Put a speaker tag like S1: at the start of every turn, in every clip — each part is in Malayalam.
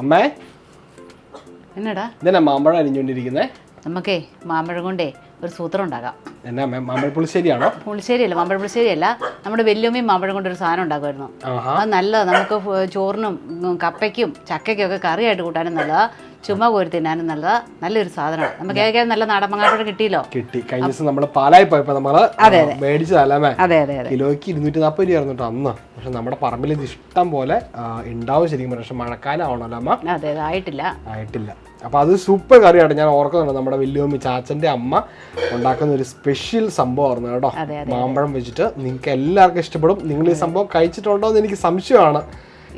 S1: അമ്മേ?
S2: എന്നടാ?
S1: ഇതെന്നാ മാമ്പഴം അരിഞ്ഞുകൊണ്ടിരിക്കുന്നേ?
S2: നമുക്കേ മാമ്പഴം കൊണ്ടേ ഒരു സൂത്രം ഉണ്ടാക്കാം.
S1: എന്നാ അമ്മേ മാമ്പഴ പുളിശ്ശേരിയാണോ?
S2: പുളിശ്ശേരിയല്ല മാമ്പഴ പുളിശ്ശേരിയല്ല. നമ്മുടെ വെല്ലുമ്മയും മാമ്പഴം കൊണ്ടൊരു സാധനം ഉണ്ടാക്കുമായിരുന്നു. അത് നല്ലതാണ് നമുക്ക് ചോറിനും കപ്പയ്ക്കും ചക്കയ്ക്കും ഒക്കെ കറിയായിട്ട് കൂട്ടാനും നല്ലതാ. ചുമ്മാ കോരി തിന്നാനും നല്ലതാ. നല്ലൊരു സാധനമാണ്. നമുക്ക് ഏതൊക്കെ നല്ല നാടൻ മാങ്ങാപ്പഴം കിട്ടിയല്ലോ.
S1: കിട്ടി. കഴിഞ്ഞ ദിവസം നമ്മൾ പാലായി പോയപ്പോ നമ്മൾ മേടിച്ചതല്ലേ
S2: അതെ അതെ അതെ.
S1: കിലോയ്ക്ക് ഇരുന്നൂറ്റി നാൽപ്പത് രൂപ ആയിരുന്നു അന്ന്. പക്ഷെ നമ്മുടെ പറമ്പിൽ ഇത് ഇഷ്ടം പോലെ ഉണ്ടാവും ശരിക്കും പക്ഷെ മഴക്കാലം ആവണല്ലോ അമ്മ.
S2: അതെ ആയിട്ടില്ല.
S1: ആയിട്ടില്ല. അപ്പൊ അത് സൂപ്പർ കറിയാണ്. ഞാൻ ഓർക്കുന്നുണ്ട് നമ്മുടെ വലിയമ്മ ചാച്ചന്റെ അമ്മ ഉണ്ടാക്കുന്ന ഒരു സ്പെഷ്യൽ സംഭവമായിരുന്നു കേട്ടോ. മാമ്പഴം വെച്ചിട്ട് നിങ്ങൾക്ക് എല്ലാവർക്കും ഇഷ്ടപ്പെടും. നിങ്ങൾ ഈ സംഭവം കഴിച്ചിട്ടുണ്ടോ എന്ന് എനിക്ക് സംശയമാണ്.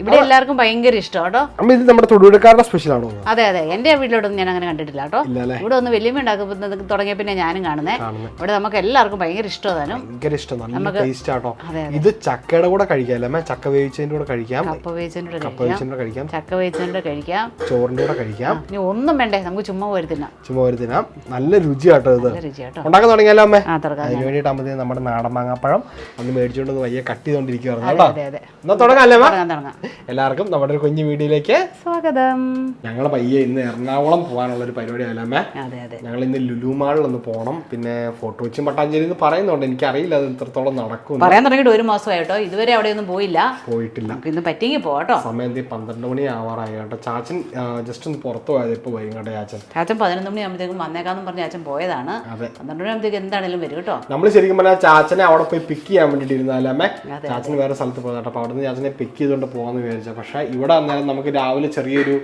S2: ഇവിടെ എല്ലാവർക്കും ഭയങ്കര ഇഷ്ടം കേട്ടോ.
S1: അമ്മ ഇത് നമ്മുടെ തൊടുപുഴക്കാരുടെ സ്പെഷ്യൽ ആണോ?
S2: അതെ അതെ. എന്റെ വീട്ടിലോട്ടൊന്നും ഞാൻ അങ്ങനെ കണ്ടിട്ടില്ല കേട്ടോ. ഇവിടെ ഒന്ന് വലിയ ഉണ്ടാക്കുമ്പോൾ തുടങ്ങിയ പിന്നെ ഞാനും കാണുന്നേ. ഇവിടെ നമുക്ക് എല്ലാവർക്കും ഭയങ്കര ഇഷ്ടമാണ്
S1: ഭയങ്കര ഇഷ്ടം. നല്ല ടേസ്റ്റ് ആട്ടോ. ഇത് ചക്കയുടെ കൂടെ കഴിക്കാം ചക്ക വേവിച്ചതിന്റെ കൂടെ കഴിക്കാം.
S2: കപ്പ വേവിച്ചതിന്റെ
S1: കപ്പ
S2: കഴിക്കാം.
S1: വേവിച്ചതിന്റെ കൂടെ കഴിക്കാം.
S2: ചക്ക വേവിച്ചതിന്റെ കഴിക്കാം.
S1: ചോറിന്റെ കൂടെ കഴിക്കാം.
S2: ഇനി ഒന്നും വേണ്ടേ? നമുക്ക് ചുമ്മാ പോയി
S1: ചുമ്മാ ദിനം നല്ല രുചിയാട്ടോ ഇത്. ഉണ്ടാക്കാൻ തുടങ്ങിയാലോ അമ്മേ? അതിന് വേണ്ടിയിട്ടാകുമ്പോഴത്തേക്കും നമ്മുടെ നാടൻ മാങ്ങാപ്പഴം അന്ന് മേടിച്ചോണ്ട് വയ്യ കട്ടി ചെയ്തോണ്ടിരിക്കുവായിരുന്നു കേട്ടോ. എന്നാ തുടങ്ങാം അല്ലേ?
S2: തുടങ്ങാം തുടങ്ങാം.
S1: എല്ലാവർക്കും നമ്മുടെ ഒരു കുഞ്ഞു വീഡിയോയിലേക്ക്
S2: സ്വാഗതം.
S1: ഞങ്ങൾ പയ്യെ ഇന്ന് എറണാകുളം പോകാനുള്ള ഒരു പരിപാടി അല്ലമ്മേ
S2: അതെ അതെ.
S1: ഞങ്ങൾ ഇന്ന് ലുലു മാളിൽ ഒന്ന് പോകണം പിന്നെ ഫോട്ടോ വെച്ചും പട്ടാഞ്ചേരി എന്ന് പറയുന്നുണ്ട്. എനിക്കറിയില്ല അത് ഇത്രത്തോളം നടക്കും
S2: പറയാൻ തുടങ്ങിയിട്ട് ഒരു മാസമായി കേട്ടോ ഇതുവരെ അവിടെയൊന്നും പോയില്ല.
S1: പോയിട്ടില്ല.
S2: നമുക്ക് ഇന്ന് പറ്റിയെങ്കിൽ പോട്ടോ
S1: സമയം എന്തി? പന്ത്രണ്ട് മണി ആവാറായി കേട്ടോ. ചാച്ചൻ ജസ്റ്റ് ഒന്ന് പുറത്തു പോയത് ഇപ്പോൾ വരും കേട്ടോ ചാച്ചൻ.
S2: ചാച്ചൻ പതിനൊന്ന് മണി ആകുമ്പോഴത്തേക്കും വന്നേക്കാന്ന് പറഞ്ഞ് ചാച്ചൻ പോയതാണ്.
S1: അതെ.
S2: പന്ത്രണ്ട് മണി ആകുമ്പോഴത്തേക്ക് എന്താണെങ്കിലും വരും കേട്ടോ.
S1: നമ്മൾ ശരിക്കും പറഞ്ഞാൽ ചാച്ചനെ അവിടെ പോയി പിക്ക് ചെയ്യാൻ വേണ്ടിയിട്ട്
S2: ഇരുന്നാലേ
S1: ചാച്ചന് വേറെ സ്ഥലത്ത് പോയതാട്ടോ അപ്പോൾ അവിടെ നിന്ന് ചാച്ചനെ പിക്ക് ചെയ്തുകൊണ്ട് പോകാമെന്ന് വിചാരിച്ചത്. പക്ഷേ ഇവിടെ അന്നേരം നമുക്ക് രാവിലെ ചെറിയൊരു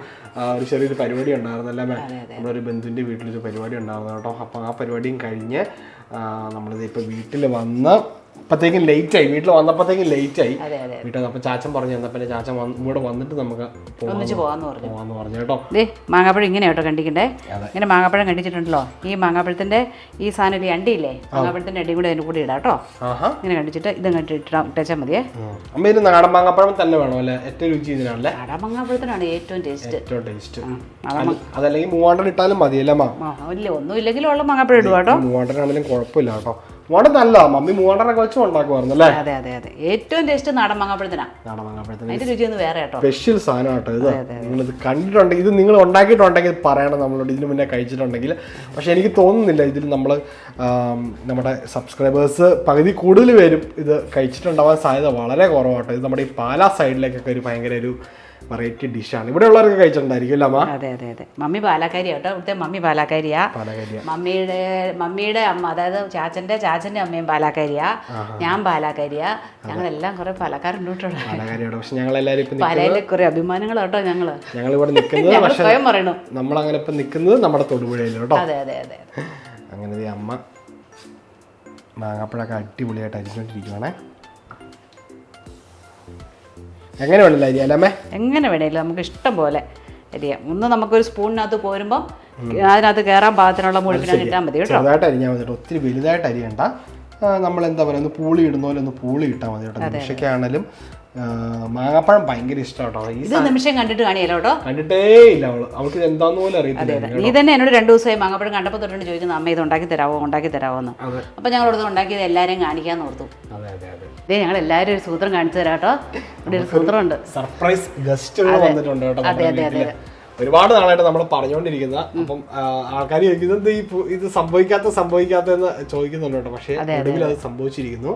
S1: ഒരു ചെറിയൊരു പരിപാടി ഉണ്ടായിരുന്നല്ലേ നമ്മുടെ ഒരു ബന്ധുവിന്റെ വീട്ടിലൊരു പരിപാടി ഉണ്ടായിരുന്നു കേട്ടോ. അപ്പോൾ ആ പരിപാടിയും കഴിഞ്ഞ് ആ, നമ്മളിത് ഇപ്പോൾ വീട്ടിൽ വന്ന് അപ്പോഴത്തേക്കും ലേറ്റ് ആയി. വീട്ടിൽ വന്നപ്പോഴത്തേക്കും ലേറ്റ് ആയി. വീട്ടിൽ അപ്പോൾ ചാച്ചൻ പറഞ്ഞു തന്നപ്പോ ചാച്ചൻ ഇവിടെ വന്നിട്ട് നമുക്ക്
S2: ഒന്നിച്ച് പോകാന്ന് പറഞ്ഞു.
S1: പറഞ്ഞു കേട്ടോ.
S2: ദേ മാങ്ങാപ്പഴം ഇങ്ങനെ കേട്ടോ കണ്ടിക്കണ്ടേ ഇങ്ങനെ മാങ്ങാപ്പഴം കണ്ടിച്ചിട്ടുണ്ടല്ലോ? ഈ മാങ്ങാപ്പഴത്തിന്റെ ഈ സാധനം ഈ അണ്ടിയില്ലേ? മാങ്ങാപ്പഴത്തിന്റെ അടിയും കൂടെ അതിന് കൂടി ഇടാം കേട്ടോ. ഇങ്ങനെ കണ്ടിച്ചിട്ട് ഇത് കണ്ടിട്ട് ഇട്ടാൽ മതിയേ.
S1: അമ്മ ഇത് നാടൻ മാങ്ങാപ്പഴം തന്നെ വേണോ? അല്ലേ? ഏറ്റവും രുചി ഇതിനാണല്ലേ?
S2: നാടൻ മാങ്ങാപ്പഴത്തിനാണ് ഏറ്റവും ടേസ്റ്റ്
S1: ഏറ്റവും ടേസ്റ്റ്
S2: അതാ
S1: അതല്ലെങ്കിൽ മൂവാണ്ടൻ ഇട്ടാലും മതിയല്ലേ അമ്മ?
S2: ഇല്ല ഒന്നും ഇല്ലെങ്കിലും ഉള്ള മാങ്ങാപ്പഴം ഇടുക കേട്ടോ.
S1: മൂവാണ്ടനാണെങ്കിലും കുഴപ്പമില്ല കേട്ടോ. മൂവാണ്ടൻ നല്ല മമ്മി മൂവാണ്ടനൊക്കെ വെച്ച് ഉണ്ടാക്കുമായിരുന്നു അല്ലേ?
S2: അതെ അതെ അതെ. ഏറ്റവും ടേസ്റ്റ് നാടൻ മാങ്ങാപ്പഴത്തിനാണ്
S1: നാടൻ മാങ്ങാപ്പഴത്തിന്.
S2: അതിന്റെ രുചി ഒന്ന് വേറെ കേട്ടോ.
S1: സ്പെഷ്യൽ സാധനം കേട്ടോ ഇത്. നിങ്ങളിത് കണ്ടിട്ടുണ്ടെങ്കിൽ ഇത് നിങ്ങൾ ഉണ്ടാക്കിയിട്ടുണ്ടെങ്കിൽ പറയണം നമ്മളോട്. ഇതിന് മുന്നേ കഴിച്ചിട്ടുണ്ടെങ്കിൽ. പക്ഷെ എനിക്ക് തോന്നുന്നില്ല ഇതിൽ നമ്മൾ നമ്മുടെ സബ്സ്ക്രൈബേഴ്സ് പകുതി കൂടുതൽ പേരും ഇത് കഴിച്ചിട്ടുണ്ടാവാൻ സാധ്യത വളരെ കുറവാട്ടോ. ഇത് നമ്മുടെ ഈ പാലാ സൈഡിലേക്കൊക്കെ ഒരു ഭയങ്കര ഒരു വെറൈറ്റി ഡിഷാണ് ഇവിടെ ഉള്ളവർക്ക് കഴിച്ചിട്ടുണ്ടായിരിക്കും അല്ലേ അമ്മ?
S2: അതെ അതെ അതെ. മമ്മി പാലാക്കാരിയാ കേട്ടോ. ഇവിടുത്തെ മമ്മി പാലാക്കാരിയാ.
S1: പാലകരിയ
S2: മമ്മിയുടെ മമ്മിയുടെ അമ്മ അതായത് ചാച്ചന്റെ ചാച്ചന്റെ അമ്മയും പാലാക്കാരിയാ. ഞാൻ പാലാക്കാരിയാ. ഞങ്ങളെല്ലാം കുറെ പാലക്കാരുണ്ട് കേട്ടോ ഇവിടെ.
S1: പാലകരിയാണ് പക്ഷെ ഞങ്ങളെല്ലാവരും ഇപ്പം
S2: പാലയിലെ കുറെ അഭിമാനങ്ങൾ കേട്ടോ ഞങ്ങൾ.
S1: ഇവിടെ നിൽക്കുന്നത്
S2: ഞങ്ങൾ
S1: പക്ഷെ
S2: സ്വയം പറയണു.
S1: നമ്മളങ്ങനെ ഇപ്പം നിൽക്കുന്നത് നമ്മുടെ തൊടുപുഴയിൽ കേട്ടോ.
S2: അതെ അതെ അതെ
S1: അങ്ങനെ ദേ അമ്മ മാങ്ങാപ്പഴമൊക്കെ അടിപൊളിയായിട്ട് അരിഞ്ഞോണ്ടിരിക്കുവാണേ എങ്ങനെ വേണമല്ലോ അരിയാലമ്മേ
S2: എങ്ങനെ വേണേലും നമുക്ക് ഇഷ്ടം പോലെ അരിയാം. ഒന്ന് നമുക്കൊരു സ്പൂണിനകത്ത് പോരുമ്പോൾ അതിനകത്ത് കയറാൻ പാകത്തിനുള്ള മുഴുപ്പിനാണ് ഇട്ടാൽ മതി കേട്ടോ.
S1: ചെറുതായിട്ട് അരിഞ്ഞാൽ മതി കേട്ടോ. ഒത്തിരി വലുതായിട്ട് അരിയണ്ട. നമ്മൾ എന്താ പറയുക ഒന്ന് പൂളി ഇടുന്ന പോലെ ഒന്ന് പൂളി ഇട്ടാൽ മതി കേട്ടോ. നിമിഷയ്ക്കാണെങ്കിലും ആ, മാങ്ങാപ്പഴം ഭയങ്കര ഇഷ്ടമാട്ടോ
S2: ഇത് നിമിഷം കണ്ടിട്ട് കാണിയല്ലോ കേട്ടോ.
S1: കണ്ടിട്ടേ ഇല്ല അവൾ. അവൾക്ക് എന്താന്ന് പോലും അറിയത്തില്ല
S2: നീ തന്നെ എന്നോട് രണ്ടു ദിവസമായി മാങ്ങാപ്പഴം കണ്ടപ്പോൾ തൊട്ടുണ്ട് ചോദിക്കുന്നത് അമ്മ ഇത് ഉണ്ടാക്കി തരാമോ ഉണ്ടാക്കി തരാമോ എന്ന് അപ്പൊ ഞങ്ങൾ ഇവിടെ ഉണ്ടാക്കിയത് എല്ലാവരെയും കാണിക്കാന്ന് ഓർത്തു. ഇതേ ഞങ്ങൾ എല്ലാവരും ഒരു സൂത്രം കാണിച്ചു തരാം കേട്ടോ. ഇവിടെ ഒരു സൂത്രമുണ്ട്.
S1: സർപ്രൈസ് ഗസ്റ്റ് വന്നിട്ടുണ്ട്
S2: അതെ അതെ,
S1: അതെ, ഒരുപാട് നാളായിട്ട് നമ്മൾ പറഞ്ഞുകൊണ്ടിരിക്കുന്ന അപ്പം ആൾക്കാർ ചോദിക്കുന്നത് ഈ ഇത് സംഭവിക്കാത്ത സംഭവിക്കാത്ത എന്ന് ചോദിക്കുന്നുണ്ട് കേട്ടോ. പക്ഷേ ഒടുവിൽ അത്. സംഭവിച്ചിരിക്കുന്നു.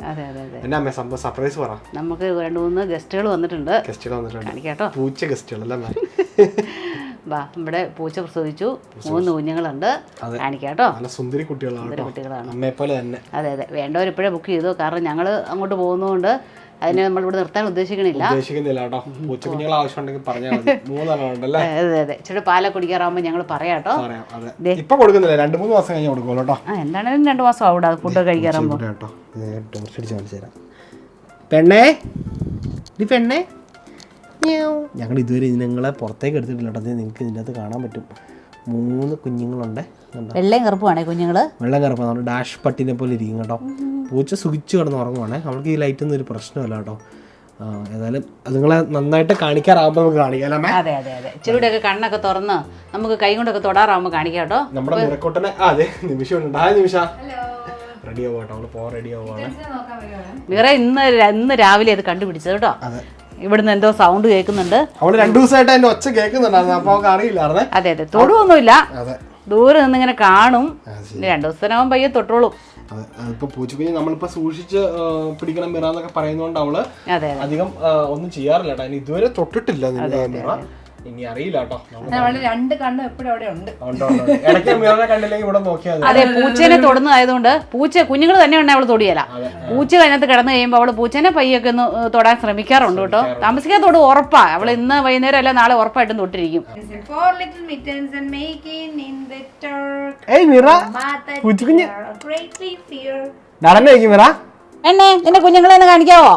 S1: എന്നാ അമ്മ സംഭവം സർപ്രൈസ് പറ.
S2: നമുക്ക് രണ്ട് മൂന്ന് ഗസ്റ്റുകൾ വന്നിട്ടുണ്ട്.
S1: ഗസ്റ്റുകൾ വന്നിട്ടുണ്ട്.
S2: കേട്ടോ
S1: പൂച്ച ഗസ്റ്റുകൾ അല്ലേ?
S2: വാ ഇവിടെ പൂച്ച പ്രസവിച്ചു. മൂന്ന് കുഞ്ഞുങ്ങളുണ്ട്. കാണിക്കാട്ടോ.
S1: നല്ല സുന്ദരി കുട്ടികളാണ് കേട്ടോ.
S2: കുട്ടികളാണ്.
S1: അമ്മയെ പോലെ തന്നെ.
S2: അതെ അതെ. വേണ്ടവർ ഇപ്പോഴേ ബുക്ക് ചെയ്തു. കാരണം ഞങ്ങൾ അങ്ങോട്ട് പോകുന്നതുകൊണ്ട് അതിനെ നമ്മൾ ഇവിടെ നിർത്താൻ ഉദ്ദേശിക്കണില്ല.
S1: ഉദ്ദേശിക്കുന്നില്ല കേട്ടോ. പൂച്ച കുഞ്ഞുങ്ങൾ ആവശ്യമുണ്ടെങ്കിൽ പറഞ്ഞാൽ മതി. മൂന്നെണ്ണം ഉണ്ടല്ലേ
S2: അതെ അതെ. ഇച്ചിരി പാല കുടിക്കാറാകുമ്പോൾ ഞങ്ങൾ പറയാട്ടോ
S1: പറയാം അതെ. ഇപ്പൊ കൊടുക്കുന്നില്ല. രണ്ട് മൂന്ന് മാസം കഴിഞ്ഞ് കൊടുക്കുമല്ലോ കേട്ടോ.
S2: ആ എന്താണേലും രണ്ട് മാസം ആവും ഫുഡ് കഴിക്കാറാകുമ്പോൾ
S1: കേട്ടോ. ടോർച്ച് അടിച്ച് കാണിച്ചു തരാം. പെണ്ണേ ഇത് പെണ്ണേ. ഞങ്ങൾ ഇതുവരെ ഇതിനങ്ങളെ പുറത്തേക്ക് എടുത്തിട്ടില്ല കേട്ടോ. നിങ്ങൾക്ക് ഇതിനകത്ത് അകത്ത് കാണാൻ പറ്റും. മൂന്ന് കുഞ്ഞുങ്ങളുണ്ട്.
S2: വെള്ളയും കറുപ്പുമാണേ കുഞ്ഞുങ്ങൾ
S1: വെള്ളം കറപ്പം നമ്മുടെ ഡാഷ് പട്ടിനെ പോലെ ഇരിക്കും കേട്ടോ. പൂച്ച സുഖിച്ച് കിടന്ന് ഉറങ്ങുവാണേ. അവൾക്ക് ഈ ലൈറ്റൊന്നും ഒരു പ്രശ്നമല്ല കേട്ടോ. ഏതായാലും അത് നിങ്ങളെ നന്നായിട്ട് കാണിക്കാറാകുമ്പോൾ നമുക്ക് കാണിക്കാമേ
S2: അതെ അതെ അതെ. ഇച്ചിരിയുടെയൊക്കെ കണ്ണൊക്കെ തുറന്ന് നമുക്ക് കൈ കൊണ്ടൊക്കെ തൊടാറാകുമ്പോൾ കാണിക്കാം കേട്ടോ.
S1: നമ്മുടെ നിറക്കൊട്ടനെ അതെ നിമിഷം ഹായ് നിമിഷ. റെഡി ആവുക കേട്ടോ? അവൾ പോകാൻ റെഡി ആവുകയാണ്
S2: വേറെ ഇന്ന് ഇന്ന് രാവിലെ അത് കണ്ടുപിടിച്ചത് കേട്ടോ.
S1: അതെ.
S2: ഇവിടുന്ന് എന്തോ സൗണ്ട് കേൾക്കുന്നുണ്ട്.
S1: അവൾ രണ്ടു ദിവസമായിട്ട് എന്റെ ഒച്ച കേൾക്കുന്നുണ്ടായിരുന്നു. അപ്പൊ അവൾക്ക് അറിയില്ലായിരുന്നേ.
S2: അതെ അതെ. തൊടുവൊന്നുമില്ല.
S1: അതെ.
S2: ദൂരെ നിന്ന് ഇങ്ങനെ കാണും രണ്ടു ദിവസത്തിനാവും പയ്യെ തൊട്ടോളും.
S1: അതിപ്പോ പൂച്ചക്കുഞ്ഞ് നമ്മളിപ്പോ സൂക്ഷിച്ച് പിടിക്കണം മിറ എന്നൊക്കെ പറയുന്നോണ്ട്
S2: അവൾ
S1: അധികം ഒന്നും ചെയ്യാറില്ല ഇതുവരെ തൊട്ടിട്ടില്ല മിറ ഇനി അറിയില്ല കേട്ടോ.
S3: അവൾ രണ്ട് കണ്ണും എപ്പോഴും അവിടെ ഉണ്ട്.
S1: ഉണ്ട്, ഉണ്ട്, ഉണ്ട്. ഇടയ്ക്ക് മിറനെ കണ്ടില്ലെങ്കിൽ ഇവിടെ നോക്കിയാൽ
S2: അതെ പൂച്ചേനെ തൊടുന്നതായതുകൊണ്ട് പൂച്ച കുഞ്ഞുങ്ങൾ തന്നെ ഉണ്ടെ അവൾ തൊടിയല്ല പൂച്ച അതിനകത്ത് കിടന്നു കഴിയുമ്പോൾ അവൾ പൂച്ചേനെ പയ്യൊക്കെ ഒന്ന് തൊടാൻ ശ്രമിക്കാറുണ്ട് കേട്ടോ. താമസിക്കാൻ തൊടും ഉറപ്പാ. അവൾ ഇന്ന് വൈകുന്നേരം അല്ല നാളെ ഉറപ്പായിട്ടും തൊട്ടിരിക്കും.
S1: ഏയ് മിറ.
S2: എന്നെ നിന്റെ കുഞ്ഞുങ്ങളെ ഒന്ന് കാണിക്കാവോ?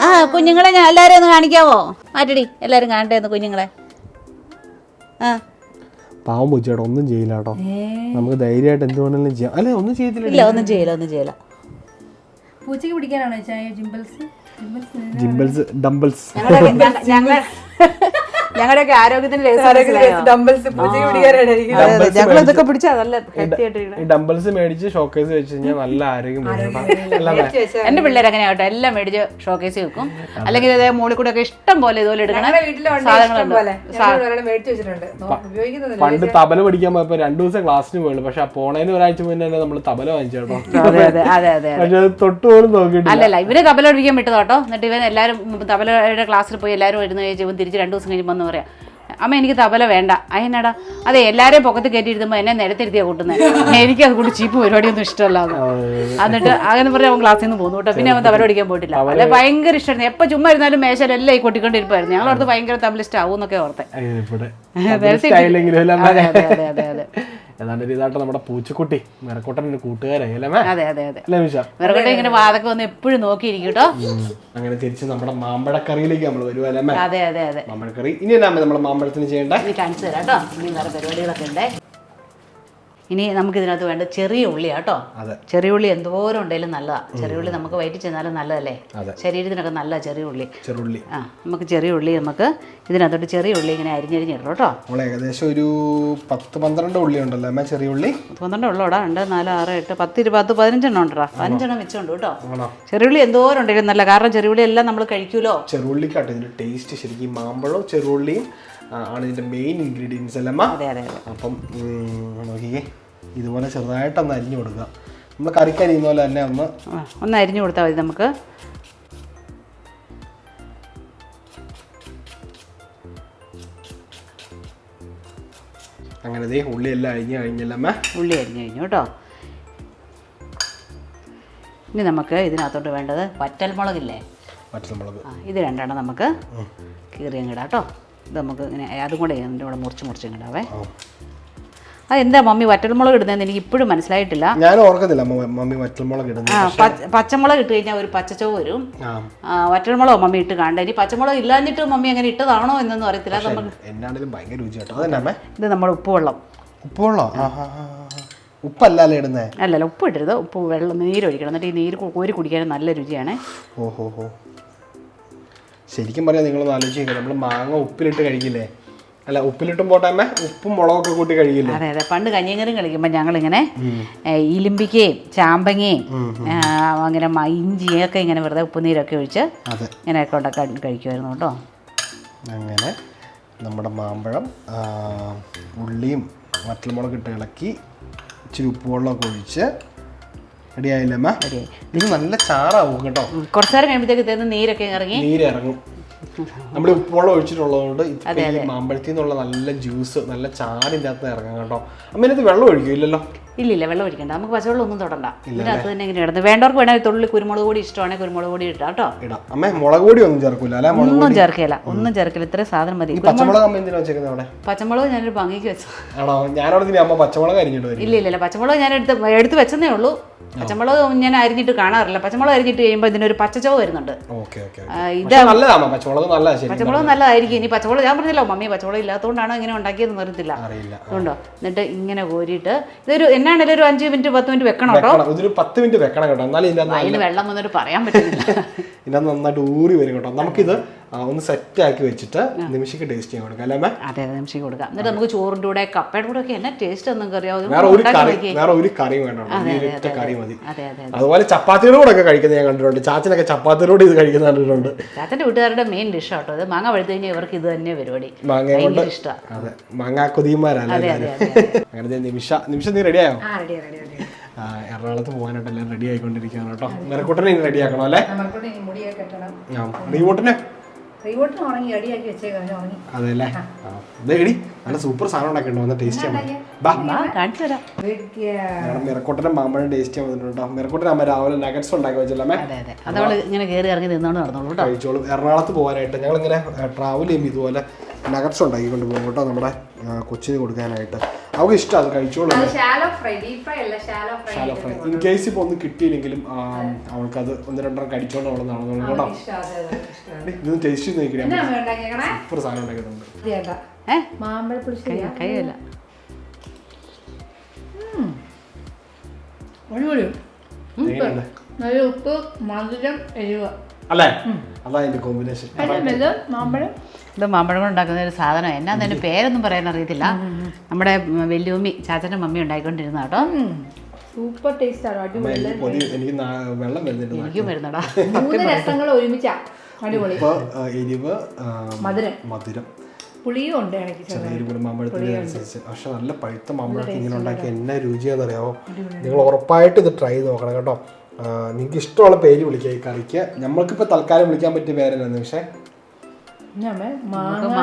S2: ആ കുഞ്ഞുങ്ങളെ ഞാൻ എല്ലാരും ഒന്ന് കാണിക്കാവോ? മാറ്റടി എല്ലാരും കാണട്ടെ ഒന്ന് കുഞ്ഞുങ്ങളെ. ആ.
S1: പാവം പൂച്ചയുടെ ഒന്നും ചെയ്യില്ല കേട്ടോ. നമുക്ക് ധൈര്യമായിട്ട് എന്ത് വേണമെങ്കിലും ചെയ്യാം. അല്ലെ ഒന്നും ചെയ്തില്ല
S2: ഇല്ല ഒന്നും ചെയ്യില്ല ഒന്നും ചെയ്യില്ല.
S3: പൂച്ചയ്ക്ക് പിടിക്കാനാണോ ചായ? ജിംബിൾസ്
S1: ഡംബിൾസ്
S2: ഞങ്ങൾ ഞങ്ങളുടെയൊക്കെ ആരോഗ്യത്തിന്റെ
S3: ഡംബിൾസ്
S2: ഞങ്ങൾ ഇതൊക്കെ പിടിച്ചാ നല്ല ഹെൽത്തി ആയിട്ട്
S1: ഈ ഡംബിൾസ് മേടിച്ച് ഷോക്കേസ് വെച്ച് കഴിഞ്ഞാൽ നല്ല ആരോഗ്യം?
S2: എന്റെ പിള്ളേർ അങ്ങനെ ആവട്ടെ എല്ലാം മേടിച്ച് ഷോക്കേസ് വെക്കും. അല്ലെങ്കിൽ അതേ മോളിൽ കൂടെ ഒക്കെ ഇഷ്ടം പോലെ ഇതുപോലെ എടുക്കണം
S3: ഞങ്ങളുടെ വീട്ടിലുണ്ട് ഇഷ്ടം പോലെ. ഞങ്ങൾ ഒരാളെ മേടിച്ചു വെച്ചിട്ടുണ്ട്. നോ-
S1: പണ്ട് തബല പഠിക്കാൻ പോയപ്പോ രണ്ടു ദിവസം ക്ലാസ്സിന് പോയുള്ളൂ. പക്ഷെ ആ പോണേന് ഒരാഴ്ച മുന്നേ തന്നെ നമ്മൾ തബല വാങ്ങിച്ചോട്ടോ
S2: അതെ അതെ അതെ അതെ
S1: പക്ഷെ അത് തൊട്ട് പോലും നോക്കിയിട്ടില്ല.
S2: അല്ലല്ല ഇവർ തബല പഠിക്കാൻ വിട്ടതോട്ടോ. എന്നിട്ട് ഇവൻ എല്ലാവരും തബലയുടെ ക്ലാസ്സിൽ പോയി എല്ലാരും ഇരുന്ന് കഴിച്ച് തിരിച്ച് രണ്ടു ദിവസം കഴിയുമ്പോൾ പറയാം. അമ്മ എനിക്ക് തബല വേണ്ട. അതിനടാ അതെ എല്ലാവരെയും പൊക്കത്ത് കയറ്റിയിരുത്തുമ്പോൾ എന്നെ നിരത്തിരുത്തിയാ കൂട്ടുന്നത് എനിക്ക് അത് കൂടി ചീപ്പ് പരിപാടിയൊന്നും ഇഷ്ടമല്ല എന്നിട്ട് അങ്ങനെ പറഞ്ഞാൽ അവൻ ക്ലാസ്സിൽ നിന്ന് പോകുന്നു കേട്ടോ. പിന്നെ അവൻ തബല പഠിക്കാൻ പോയിട്ടില്ല. അല്ലെ ഭയങ്കര ഇഷ്ടമായിരുന്നു. എപ്പോൾ ചുമ്മാ ഇരുന്നാലും മേശയിലെല്ലാം ഈ കൊട്ടിക്കൊണ്ടിരിപ്പായിരുന്നു. ഞങ്ങളടുത്ത് ഭയങ്കര തബലിസ്റ്റ് ആവും എന്നൊക്കെ ഓർത്തെ
S1: ഏതാണ്ട് ഇതായിട്ട് നമ്മുടെ പൂച്ചക്കുട്ടി കൂട്ടുകാരായി
S2: ഇങ്ങനെ വാതൊക്കെ വന്ന് എപ്പോഴും നോക്കിയിരിക്കും
S1: അങ്ങനെ തിരിച്ച് നമ്മുടെ മാമ്പഴക്കറിയിലേക്ക് നമ്മൾ വരുവാ അല്ലേ
S2: അതെ അതെ അതെ.
S1: മാമ്പഴക്കറി. ഇനി നമ്മുടെ മാമ്പഴത്തിന് ചെയ്യേണ്ട?
S2: കാണിച്ചു തരാം കേട്ടോ. ഇനി വേറെ പരിപാടികളൊക്കെ ഉണ്ട്. ഇനി നമുക്ക് ഇതിനകത്ത് വേണ്ട ചെറിയ ഉള്ളി കേട്ടോ ചെറിയ ഉള്ളി എന്തോരം ഉണ്ടെങ്കിലും നല്ലതാണ് ചെറിയ ഉള്ളി നമുക്ക് വയറ്റിൽ ചെന്നാലും നല്ലതല്ലേ. ശരീരത്തിനൊക്കെ നല്ല ചെറിയ ഉള്ളി.
S1: ചെറുള്ളി
S2: ആ നമുക്ക് ചെറിയ ഉള്ളി നമുക്ക് ഇതിനകത്തോട്ട് ചെറിയ ഉള്ളി ഇങ്ങനെ അരിഞ്ഞരിഞ്ഞിടണം കേട്ടോ
S1: നമ്മൾ ഏകദേശം ഒരു പത്ത് പന്ത്രണ്ട് ഉള്ളി ഉണ്ടല്ലോ അമ്മ ചെറിയ ഉള്ളി?
S2: പത്ത് പന്ത്രണ്ട് ഉള്ളോടാ രണ്ട് നാല് ആറ് എട്ട് പത്ത് ഇരുപത് പതിനഞ്ചെണ്ണം ഉണ്ടോ പതിനഞ്ചെണ്ണം വെച്ചുണ്ട് കേട്ടോ ഉള്ളി എന്തോരം ഉണ്ടെങ്കിലും നല്ല കാരണം ചെറിയ ഉള്ളി എല്ലാം നമ്മൾ കഴിക്കൂലോ?
S1: ചെറുള്ളിക്കാട്ടോ ഇതിന്റെ ടേസ്റ്റ് ശരിക്കും മാമ്പഴവും ചെറുള്ളിയും ആണ് ഇതിന്റെ മെയിൻ ഇൻഗ്രീഡിയൻസ് അല്ലമ്മ അപ്പം നോക്കിക്കേ. ഇതുപോലെ ചെറുതായിട്ടൊന്ന് അരിഞ്ഞു കൊടുക്കുക. നമ്മൾ കറിക്ക് അരിയുന്ന പോലെ തന്നെ ഒന്ന്
S2: ഒന്ന് അരിഞ്ഞു കൊടുത്താൽ മതി നമുക്ക്.
S1: അങ്ങനെ ദേ ഉള്ളി എല്ലാം അരിഞ്ഞു കഴിഞ്ഞല്ലമ്മ
S2: ഉള്ളി അരിഞ്ഞു കഴിഞ്ഞു കേട്ടോ. ഇനി നമുക്ക് ഇതിനകത്തോട്ട് വേണ്ടത് വറ്റൽമുളകില്ലേ? വറ്റൽമുളക്. ഇത് രണ്ടെണ്ണം നമുക്ക് കീറിയങ്ങിടാം കേട്ടോ. ഇത് നമുക്ക് ഇങ്ങനെ അതും കൂടെ എന്റെ കൂടെ മുറിച്ച് മുറിച്ച് ഇടാവേ. അതെന്താ മമ്മി വറ്റൽമുളക് ഇടുന്നതെന്ന് എനിക്ക് ഇപ്പോഴും മനസ്സിലായിട്ടില്ല.
S1: ഞാൻ ഓർക്കുന്നില്ല മമ്മി വറ്റൽമുളക് ഇടുന്നത്.
S2: പച്ചമുളക് ഇട്ട് കഴിഞ്ഞാൽ ഒരു പച്ചച്ചവ് വരും. വറ്റൽമുളകോ മമ്മി ഇട്ട് കാണണ്ട ഇനി പച്ചമുളക് ഇല്ലാഞ്ഞിട്ട് മമ്മി അങ്ങനെ ഇട്ടതാണോ എന്നൊന്നും അറിയത്തില്ല. ഇത് നമ്മുടെ ഉപ്പുവെള്ളം.
S1: ഉപ്പുവെള്ളം? ഉപ്പല്ലേ ഇടുന്നത്
S2: അല്ലല്ല ഉപ്പ് ഇട്ടരുത് ഉപ്പ് വെള്ളം നീരൊഴിക്കണം എന്നിട്ട് ഈ നീര് കോരി കുടിക്കാൻ നല്ല രുചിയാണ്.
S1: ഓഹോ ശരിക്കും പറയാം നിങ്ങളൊന്ന് ആലോചിക്കുക നമ്മൾ മാങ്ങ ഉപ്പിലിട്ട് കഴിക്കില്ലേ? അല്ല ഉപ്പിലിട്ടും പോട്ടാമ്മ ഉപ്പും മുളകൊക്കെ കൂട്ടി കഴിക്കില്ലേ?
S2: അതെ അതെ. പണ്ട് കഞ്ഞിങ്ങനും കളിക്കുമ്പോൾ ഞങ്ങളിങ്ങനെ ഇലിമ്പിക്കയും ചാമ്പങ്ങയും അങ്ങനെ ഇഞ്ചിയൊക്കെ ഇങ്ങനെ വെറുതെ ഉപ്പുനീരൊക്കെ ഒഴിച്ച് ഇങ്ങനെ കൊണ്ടൊക്കെ കഴിക്കുമായിരുന്നു കേട്ടോ.
S1: അങ്ങനെ നമ്മുടെ മാമ്പഴം ഉള്ളിയും വറ്റൽമുളക് ഇട്ട് ഇളക്കി ഇച്ചിരി ഉപ്പുവെള്ളമൊക്കെ ഒഴിച്ച് റെഡിയായില്ലേ അമ്മ ഇത് നല്ല ചാറാവും കേട്ടോ.
S2: കുറച്ചു നേരം കഴിയുമ്പോഴത്തേക്ക് നീരൊക്കെ ഇറങ്ങി.
S1: നീരിറങ്ങും നമ്മൾ ഉപ്പുവെള്ളം ഒഴിച്ചിട്ടുള്ളതുകൊണ്ട് മാമ്പഴത്തിൽ നിന്നുള്ള നല്ല ജ്യൂസ് നല്ല ചാറിന്റെ അകത്ത് ഇറങ്ങാം കേട്ടോ. അമ്മ ഇതിനകത്ത് വെള്ളം ഒഴിക്കും ഇല്ലല്ലോ
S2: വെള്ളം ഒഴിക്കണ്ട. നമുക്ക് പച്ചവെള്ളം ഒന്നും തൊടണ്ട ഇതിനകത്ത് തന്നെ ഇങ്ങനെ ഇടുന്നത് വേണ്ടവർക്ക് വേണമെങ്കിൽ തൊള്ളി കുരുമുളക് പൊടി ഇഷ്ടമാണെങ്കിൽ കുരുമുളക് പൊടി ഇട്ടാ കേട്ടോ.
S1: ഇടാം. അമ്മ മുളക് പൊടി ഒന്നും ചേർക്കില്ല
S2: ഒന്നും ചേർക്കില്ല ഒന്നും ചേർക്കില്ല ഇത്രയും സാധനം മതി.
S1: പച്ചമുളക്
S2: ഞാനൊരു ഭംഗിക്ക് വെച്ചു. ഇല്ല ഇല്ല. പച്ചമുളക് ഞാൻ എടുത്ത് എടുത്ത് വെച്ചതേ ഉള്ളൂ. പച്ചമുളക് ഞാൻ അരിഞ്ഞിട്ട് കാണാറില്ല. പച്ചമുളക് അരിഞ്ഞിട്ട് കഴിയുമ്പോൾ ഇതിനൊരു പച്ചച്ചവ് വരുന്നുണ്ട്. ഇത്
S1: പച്ചമുളക്
S2: നല്ലതായിരിക്കും. ഇനി പച്ചമുളക് ഞാൻ പറഞ്ഞല്ലോ മമ്മി പച്ചമുളക് ഇല്ലാത്തതുകൊണ്ടാണ് ഇങ്ങനെ ഉണ്ടാക്കിയതെന്ന് അറിയത്തില്ല. അതുകൊണ്ടോ എന്നിട്ട് ഇങ്ങനെ കോരിയിട്ട് ഇതൊരു എന്നാണേലും ഒരു അഞ്ച് മിനിറ്റ് പത്ത് മിനിറ്റ് വെക്കണം കേട്ടോ
S1: ഒരു ഇതൊരു പത്ത് മിനിറ്റ് വെക്കണം കേട്ടോ. എന്നാലും
S2: വെള്ളം വന്നിട്ട് പറയാൻ പറ്റുന്നില്ല
S1: ഇതിനകത്ത് നന്നായിട്ട് ഊറി വരും കേട്ടോ. നമുക്കിത് ഒന്ന് സെറ്റ് ആക്കി വെച്ചിട്ട് നിമിഷക്ക് ടേസ്റ്റ് ചെയ്യാൻ കൊടുക്കാം അല്ലേ
S2: അതെ അതെ കൊടുക്കാം. എന്നിട്ട് നമുക്ക് ചോറിന്റെ കൂടെ കപ്പയുടെ കൂടെ ഒക്കെ എന്നാ ടേസ്റ്റ് ഒന്നും അറിയാമോ
S1: വേറെ ഒരു കറി വേറെ ഒരു കറി വേണ്ട. കറി മതി.
S2: അതെ അതെ
S1: അതുപോലെ ചപ്പാത്തിയുടെ കൂടെ ഒക്കെ കഴിക്കുന്നത് ഞാൻ കണ്ടിട്ടുണ്ട്. ചാച്ചനൊക്കെ ചപ്പാത്തിയുടെ ഇത് കഴിക്കുന്ന കണ്ടിട്ടുണ്ട്.
S2: ചാച്ചന്റെ വീട്ടുകാരുടെ മെയിൻ ഡിഷ് ആട്ടോ ഇത് മാങ്ങ വഴുത്തു കഴിഞ്ഞാൽ ഇവർക്ക് ഇത് തന്നെ പരിപാടി.
S1: മാങ്ങ കൊണ്ട്
S2: ഇഷ്ടമാണ്
S1: അതെ മാങ്ങാ കൊതിയന്മാരല്ലേ അങ്ങനെ നിമിഷ നിമിഷം നീ റെഡിയായോ എറണാകുളത്ത് പോകാനായിട്ട് എല്ലാം റെഡി ആയിക്കൊണ്ടിരിക്കുകയാണ് കേട്ടോ. മെറക്കൂട്ടനെ ഇനി റെഡി ആക്കണം അല്ലേ? റീവോട്ടിനെ? അതെല്ലേ എടി നല്ല സൂപ്പർ സാധനം ഉണ്ടാക്കിണ്ടോ ടേസ്റ്റ് ചെയ്യാൻ മാമ്പഴം ടേസ്റ്റ് ചെയ്യാൻ വന്നിട്ടുണ്ടോ മിറക്കൂട്ടൻ അമ്മ രാവിലെ നഗറ്റ്സ് ഉണ്ടാക്കി വെച്ചല്ലേ
S2: അതെ അതെ. അതവൾ ഇങ്ങനെ കയറി ഇറങ്ങി നിന്നോണ്ട് നടന്നോളൂ കേട്ടോ.
S1: കഴിച്ചോളും. എറണാകുളത്ത് പോകാനായിട്ട് ഞങ്ങൾ ഇങ്ങനെ ട്രാവൽ ചെയ്യുമ്പോൾ ഇതുപോലെ. നഗറ്റ്സ് ഉണ്ടാക്കിക്കൊണ്ട് പോകും കേട്ടോ നമ്മുടെ കൊച്ചിന് കൊടുക്കാനായിട്ട്. അവൾക്ക് ഇഷ്ടം അത് കഴിച്ചോളൂ.
S3: ഷാലോ ഫ്രൈ ഡീപ് ഫ്രൈ അല്ല shallow fry
S1: shallow fry in case ഇപ്പോൾ ഒന്നും കിട്ടിയില്ലെങ്കിലും അവൾക്കത് ഒന്ന് രണ്ടെണ്ണം കടിച്ചോണ്ട് അവൾ നടന്നോളൂ കേട്ടോ.
S3: ഇഷ്ടമാണ്
S1: ഇതൊന്ന് ടേസ്റ്റ് ചെയ്ത് നോക്കിയാൽ സൂപ്പർ സാധനം ഉണ്ടാക്കിയിട്ടുണ്ട്. എങ്ങനെയുണ്ട്?
S3: നല്ല ഉപ്പ് മധുരം എരിവ്.
S1: അല്ലേ? അതാ അതിന്റെ കോമ്പിനേഷൻ
S3: ഇത് മാമ്പഴം?
S2: മാമ്പഴം കൊണ്ട് ഉണ്ടാക്കുന്ന ഒരു സാധനം എന്നാ അതിന്റെ പേരൊന്നും പറയാൻ അറിയത്തില്ല. നമ്മുടെ വല്യുമ്മി ചാച്ചന്റെ മമ്മി ഉണ്ടായിക്കൊണ്ടിരുന്ന കേട്ടോ.
S3: സൂപ്പർ ടേസ്റ്റ് ആണ് അടിപൊളി.
S1: എനിക്ക് വെള്ളം വരുന്നുണ്ട്
S2: എനിക്കും വരുന്നടാ
S3: മൂന്ന് രസങ്ങൾ ഒരുമിച്ചാ. അടിപൊളി.
S1: ഉപ്പ് ആ, എരിവ് ആ,
S3: മധുരം.
S1: മധുരം.
S3: പുളിയും ഉണ്ട്
S1: അനുസരിച്ച്. പക്ഷെ നല്ല പഴുത്ത മാമ്പഴമൊക്കെ ഇങ്ങനെ ഉണ്ടാക്കി എന്നെ രുചിയാണെന്നറിയാമോ നിങ്ങൾ ഉറപ്പായിട്ട് ഇത് ട്രൈ ചെയ്ത് നോക്കണം കേട്ടോ. നിങ്ങൾക്ക് ഇഷ്ടമുള്ള പേര് വിളിക്കുക ഈ കറിക്ക്. നമ്മൾക്കിപ്പോൾ തൽക്കാലം വിളിക്കാൻ പറ്റിയ പേരെന്നാന്ന് പക്ഷേ?
S3: ഞാമേ മാങ്ങ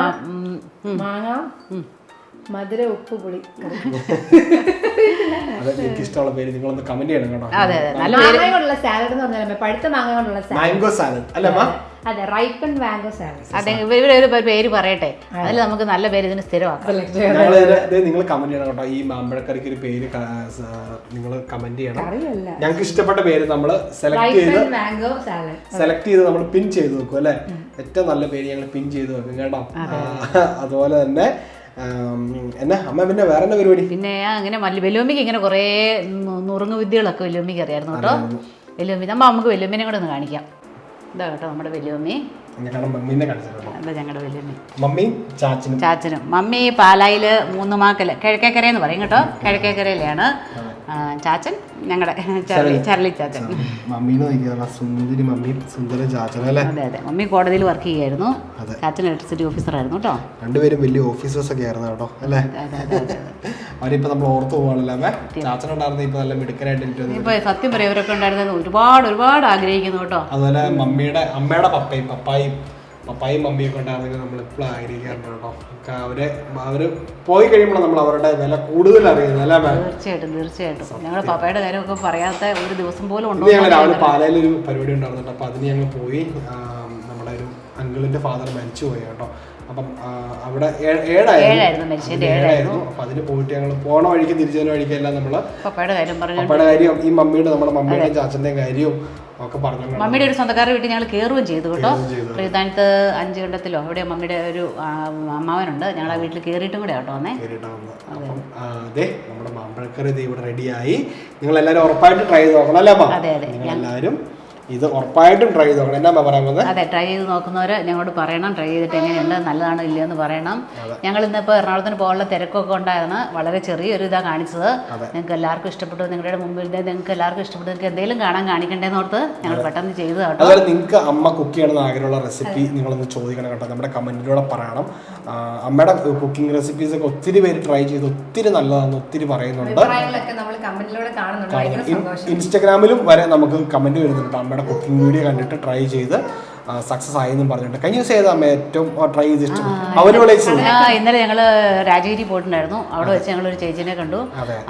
S3: മാങ്ങ. മധുര ഉപ്പ് പുളി.
S1: ഇഷ്ടമുള്ള പേര് നിങ്ങളൊന്ന് കമന്റ് ചെയ്യണം കേട്ടോ.
S2: അതെ അതെ നല്ല
S3: മാങ്ങ കൊണ്ടുള്ള സാലഡ് എന്ന് പറഞ്ഞാൽ പഴുത്ത മാങ്ങ കൊണ്ടുള്ള സാലഡ്
S1: മാംഗോ സാലഡ് അല്ലേ അമ്മ?
S3: അതെ റൈപ്പൺ മാംഗോ സാലഡ്
S2: അതെ ഇവർ ഒരു പേര് പറയട്ടെ. അതിൽ നമുക്ക് നല്ല പേര് ഇതിന് സ്ഥിരമാക്കാം.
S1: നിങ്ങൾ കമന്റ് ചെയ്യണം കേട്ടോ. ഈ മാമ്പഴക്കറിക്ക് ഒരു പേര് നിങ്ങൾ കമന്റ് ചെയ്യണം.
S3: അറിയില്ല
S1: ഞങ്ങൾക്ക് ഇഷ്ടപ്പെട്ട പേര് നമ്മൾ സെലക്ട് ചെയ്ത്
S3: മാംഗോ സാലഡ്
S1: സെലക്ട് ചെയ്ത് നമ്മൾ പിൻ ചെയ്ത് വെക്കും അല്ലേ? ഏറ്റവും നല്ല പേര് ഞങ്ങൾ പിൻ ചെയ്ത് വെക്കും കേട്ടോ. അതുപോലെ തന്നെ എന്നാ അമ്മ പിന്നെ വേറെ എന്നാ പരിപാടി?
S2: പിന്നെ അങ്ങനെ വെല്ലുമ്പിക്ക് ഇങ്ങനെ കുറേ നുറുങ്ങ് വിദ്യകളൊക്കെ വെല്ലുമ്പിക്ക് അറിയായിരുന്നു കേട്ടോ. വെല്ലുമ്പി നമ്മൾ നമുക്ക് വെല്ലുമ്പിനെ കൂടെ ഒന്ന് കാണിക്കാം. ഇതാ കേട്ടോ നമ്മുടെ വെല്ലുമ്മി
S1: ഞങ്ങളുടെ
S2: വെല്ലുമ്മി
S1: മമ്മിയും ചാച്ചനും.
S2: ചാച്ചനും. മമ്മി പാലായിൽ മൂന്നുമാക്കൽ കിഴക്കേക്കര എന്ന് പറയും കേട്ടോ. കിഴക്കേക്കരയിലാണ് ചാച്ചൻ? ഞങ്ങളുടെ ചാച്ചൻ.
S1: നോക്കിയാൽ സുന്ദരി സുന്ദര അല്ലേ?
S2: അതെ അതെ. മമ്മി കോടതിയിൽ വർക്ക് ചെയ്യായിരുന്നു. ചാച്ചൻ ഇലക്ട്രിസിറ്റി ഓഫീസർ ആയിരുന്നു കേട്ടോ.
S1: രണ്ടുപേരും വലിയ ഓഫീസേഴ്സ് ഒക്കെ ആയിരുന്നു കേട്ടോ അല്ലേ? അവരിപ്പോ നമ്മൾ ഓർത്ത് ഇപ്പൊ നല്ല മിടുക്കനായിട്ട്
S2: ഇപ്പൊ സത്യം പറയാം അവരൊക്കെ ഉണ്ടായിരുന്നത് ഒരുപാട് ഒരുപാട് ആഗ്രഹിക്കുന്നു കേട്ടോ.
S1: അതുപോലെ മമ്മിയുടെ അമ്മയുടെ പപ്പയും പപ്പായും പപ്പായും മമ്മിയും കൊണ്ടാണെങ്കിൽ ഉണ്ടായിരുന്നെങ്കിൽ നമ്മൾ എപ്പോഴും ആഗ്രഹിക്കാറുണ്ട് കേട്ടോ. ഒക്കെ അവർ അവർ പോയി കഴിയുമ്പോൾ നമ്മൾ അവരുടെ വില കൂടുതൽ അറിയുന്നത് അല്ല മാം
S2: തീർച്ചയായിട്ടും തീർച്ചയായിട്ടും. ഞങ്ങൾ പപ്പയുടെ കാര്യമൊക്കെ പറയാത്ത ഒരു ദിവസം പോലും ഉണ്ട്
S1: ഞങ്ങൾ രാവിലെ പാലയിൽ ഒരു പരിപാടി ഉണ്ടായിരുന്നുണ്ട്. അപ്പം അതിന് ഞങ്ങൾ പോയി നമ്മുടെ ഒരു അങ്കിളിന്റെ ഫാദർ മരിച്ചു പോയി കേട്ടോ. അപ്പം അവിടെ ഏഴായിരുന്നു?
S2: ഏഴായിരുന്നു
S1: അപ്പൊ അതിന് പോയിട്ട് ഞങ്ങൾ പോണ വഴിക്ക് തിരിച്ചു വരുന്ന വഴിക്കെല്ലാം നമ്മൾ
S2: പപ്പയുടെ കാര്യം പറഞ്ഞു
S1: പപ്പയുടെ കാര്യം ഈ മമ്മിയുടെ നമ്മുടെ മമ്മിയുടെയും ചാച്ചന്റെയും കാര്യവും ഒക്കെ പറഞ്ഞു
S2: മമ്മിയുടെ ഒരു സ്വന്തക്കാരുടെ വീട്ടിൽ ഞങ്ങൾ കയറുകയും ചെയ്തു കേട്ടോ. പ്രീതാനത്ത് അഞ്ച് കണ്ടത്തിലോ അവിടെ മമ്മിയുടെ ഒരു അമ്മാവനുണ്ട്. ഞങ്ങൾ ആ വീട്ടിൽ കയറിയിട്ടും കൂടെ കേട്ടോ വന്നേ.
S1: അതെ. നമ്മുടെ മാമ്പഴക്കറി ഇവിടെ റെഡിയായി നിങ്ങൾ എല്ലാവരും ഉറപ്പായിട്ട് ട്രൈ ചെയ്ത് നോക്കണം അല്ലേ
S2: അതെ അതെ.
S1: എല്ലാവരും ഇത് ഉറപ്പായിട്ടും ട്രൈ ചെയ്ത് നോക്കണം. എന്നാ പോകുന്നത്
S2: അതെ ട്രൈ ചെയ്ത് നോക്കുന്നവർ ഞങ്ങളോട് പറയണം ട്രൈ ചെയ്തിട്ട് എങ്ങനെയുണ്ട് നല്ലതാണോ ഇല്ലയോ എന്ന് പറയണം ഞങ്ങൾ ഇന്നിപ്പോൾ എറണാകുളത്തിന് പോകാനുള്ള തിരക്കൊക്കെ ഉണ്ടായിരുന്നു വളരെ ചെറിയൊരു ഇതാണ് കാണിച്ചത്. നിങ്ങൾക്ക് എല്ലാവർക്കും ഇഷ്ടപ്പെട്ടു നിങ്ങളുടെ മുമ്പിൽ നിങ്ങൾക്ക് എല്ലാവർക്കും ഇഷ്ടപ്പെട്ടു നിങ്ങൾക്ക് എന്തെങ്കിലും കാണാൻ കാണിക്കണ്ടേന്ന് ഓർത്ത് ഞങ്ങൾ പെട്ടെന്ന് ചെയ്തു
S1: അതുപോലെ നിങ്ങൾക്ക് അമ്മ കുക്ക് ചെയ്യണമെന്ന് ആഗ്രഹമുള്ള റെസിപ്പി നിങ്ങളൊന്ന് ചോദിക്കണം കേട്ടോ. നമ്മുടെ കമന്റിലൂടെ പറയണം. അമ്മയുടെ കുക്കിംഗ് റെസിപ്പീസ് ഒക്കെ ഒത്തിരി പേര് ട്രൈ ചെയ്ത് ഒത്തിരി നല്ലതാണ് ഒത്തിരി പറയുന്നുണ്ട്. ഇൻസ്റ്റാഗ്രാമിലും വരെ നമുക്ക് കമന്റ് വരുന്നുണ്ട്. അമ്മയുടെ കുക്കിംഗ് വീഡിയോ കണ്ടിട്ട് ട്രൈ ചെയ്ത് സക്സസ് ആയെന്നും പറഞ്ഞിട്ടുണ്ട്. കഴിഞ്ഞ ദിവസം ഏതാ അമ്മ ഏറ്റവും ട്രൈ ചെയ്ത് ഇഷ്ടം അവർ വിളിച്ചത്
S2: ആ ഇന്നലെ ഞങ്ങൾ രാജഗിരി പോയിട്ടുണ്ടായിരുന്നു. അവിടെ വെച്ച് ഞങ്ങൾ ഒരു ചേച്ചിനെ കണ്ടു.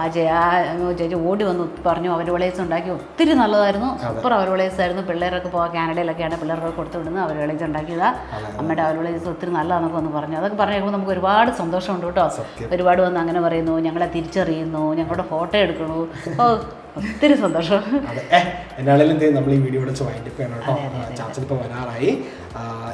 S2: ആ ചേച്ചി ഓടി വന്ന് പറഞ്ഞു അവർ വിളയിച്ച് ഉണ്ടാക്കി. ഒത്തിരി നല്ലതായിരുന്നു. സൂപ്പർ അവർ വിളയിച്ച് ആയിരുന്നു. പിള്ളേരൊക്കെ പോകാൻ കാനഡയിലൊക്കെയാണ് പിള്ളേരൊക്കെ കൊടുത്തു വിടുന്നത്. അവർ വിളയിച്ച് ഉണ്ടാക്കിയതാ. അമ്മയുടെ അവർ വിളയിച്ച് ഒത്തിരി നല്ലതാണെന്നൊക്കെ ഒന്ന് പറഞ്ഞു. അതൊക്കെ പറഞ്ഞു കഴിയുമ്പോൾ നമുക്ക് ഒരുപാട് സന്തോഷമുണ്ട് കേട്ടോ. ഒരുപാട് വന്ന് അങ്ങനെ പറയുന്നു ഞങ്ങളെ തിരിച്ചറിയുന്നു ഞങ്ങളുടെ ഫോട്ടോ എടുക്കണു ഒത്തിരി സന്തോഷം.
S1: എന്നാണെങ്കിലും നമ്മൾ ഈ വീഡിയോ വിളിച്ച് വൈൻഡപ്പ് ചെയ്യണം കേട്ടോ. ചാച്ചനിപ്പോൾ വരാറായി.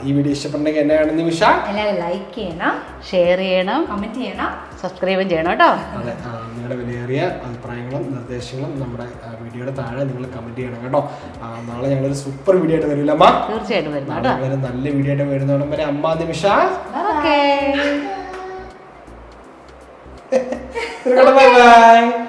S1: ഈ വീഡിയോ ഇഷ്ടപ്പെട്ടെങ്കിൽ എന്നാണ് നിമിഷ.
S3: എല്ലാവരും ലൈക്ക് ചെയ്യണം
S2: ഷെയർ ചെയ്യണം
S3: കമന്റ് ചെയ്യണം.
S2: സബ്സ്ക്രൈബും ചെയ്യണം കേട്ടോ.
S1: അതെ നിങ്ങളുടെ വിലയേറിയ അഭിപ്രായങ്ങളും നിർദ്ദേശങ്ങളും നമ്മുടെ വീഡിയോയുടെ താഴെ നിങ്ങൾ കമന്റ് ചെയ്യണം കേട്ടോ. നാളെ ഞങ്ങളൊരു സൂപ്പർ വീഡിയോ ആയിട്ട് വരില്ല അമ്മ?
S2: തീർച്ചയായിട്ടും
S1: വരും നല്ല വീഡിയോ ആയിട്ട് വരുന്നോടം വരെ അമ്മ നിമിഷ.
S2: Okay
S1: bye bye